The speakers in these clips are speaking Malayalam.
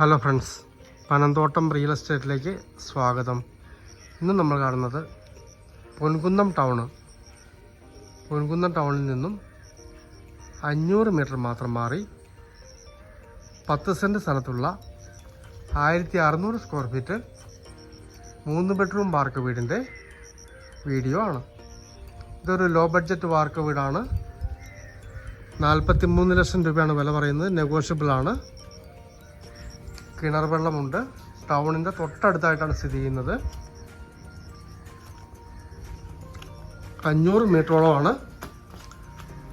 ഹലോ ഫ്രണ്ട്സ് പനന്തോട്ടം റിയൽ എസ്റ്റേറ്റിലേക്ക് സ്വാഗതം. ഇന്ന് നമ്മൾ കാണുന്നത് പൊൻകുന്നം ടൗണ്. പൊൻകുന്നം ടൗണിൽ നിന്നും അഞ്ഞൂറ് മീറ്റർ മാത്രം മാറി പത്ത് സെന്റ് സ്ഥലത്തുള്ള ആയിരത്തി അറുന്നൂറ് സ്ക്വയർ ഫീറ്റ് മൂന്ന് ബെഡ്റൂം വാർക്ക് വീടിന്റെ വീഡിയോ ആണ്. ഇതൊരു ലോ ബഡ്ജറ്റ് വാർക്ക് വീടാണ്. നാൽപ്പത്തി മൂന്ന് ലക്ഷം രൂപയാണ് വില പറയുന്നത്. നെഗോഷ്യബിൾ ആണ്. കിണർ വെള്ളമുണ്ട്. ടൗണിന്റെ തൊട്ടടുത്തായിട്ടാണ് സ്ഥിതി ചെയ്യുന്നത്. അഞ്ഞൂറ് മീറ്ററോളമാണ്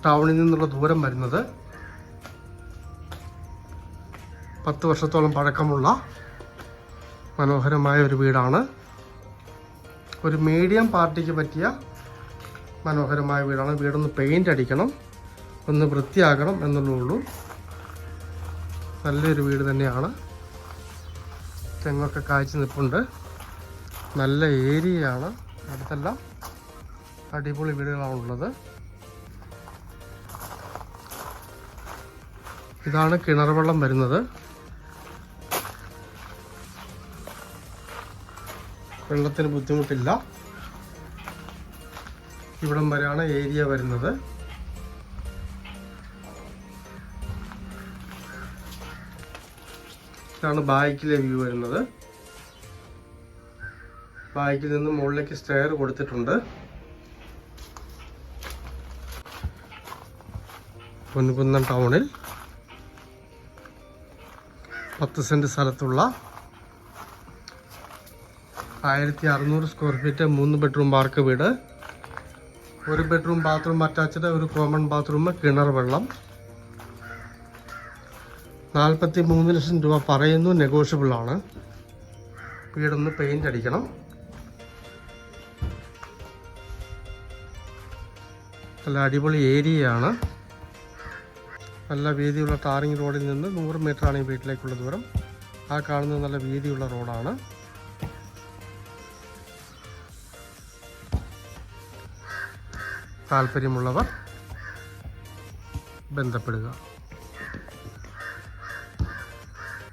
ടൗണിൽ നിന്നുള്ള ദൂരം വരുന്നത്. പത്ത് വർഷത്തോളം പഴക്കമുള്ള മനോഹരമായ ഒരു വീടാണ്. ഒരു മീഡിയം പാർട്ടിക്ക് പറ്റിയ മനോഹരമായ വീടാണ്. വീടൊന്ന് പെയിന്റ് അടിക്കണം ഒന്ന് വൃത്തിയാക്കണം എന്നുള്ളൂ നല്ലൊരു വീട് തന്നെയാണ്. തെങ്ങൊക്കെ കാഴ്ച നിൽപ്പുണ്ട് നല്ല ഏരിയയാണ്. അടുത്തെല്ലാം അടിപൊളി വീടുകളാണുള്ളത് ഇതാണ് കിണർ വെള്ളം വരുന്നത്. വെള്ളത്തിന് ബുദ്ധിമുട്ടില്ല. ഇവിടം വരെയാണ് ഏരിയ വരുന്നത്. ഇതാണ് ബാക്കിലെ വ്യൂ വരുന്നത്. ബാക്കിൽ നിന്ന് മുകളിലേക്ക് സ്റ്റെയർ കൊടുത്തിട്ടുണ്ട്. പൊൻകുന്നം ടൗണിൽ പത്ത് സെന്റ് സ്ഥലത്തുള്ള ആയിരത്തി അറുന്നൂറ് സ്ക്വയർ ഫീറ്റ് മൂന്ന് ബെഡ്റൂം പാർക്ക് വീട്. ഒരു ബെഡ്റൂം ബാത്റൂം അറ്റാച്ച്ഡ് ഒരു കോമൺ ബാത്റൂം കിണർ വെള്ളം. നാൽപ്പത്തി മൂന്ന് ലക്ഷം രൂപ പറയുന്നു നെഗോഷ്യബിൾ ആണ്. വീടൊന്ന് പെയിന്റ് അടിക്കണം. നല്ല അടിപൊളി ഏരിയയാണ്. നല്ല വീതിയുള്ള ടാറിങ് റോഡിൽ നിന്ന് നൂറ് മീറ്ററാണ് ഈ വീട്ടിലേക്കുള്ള ദൂരം. ആ കാണുന്നത് നല്ല വീതിയുള്ള റോഡാണ്. താല്പര്യമുള്ളവർ ബന്ധപ്പെടുക.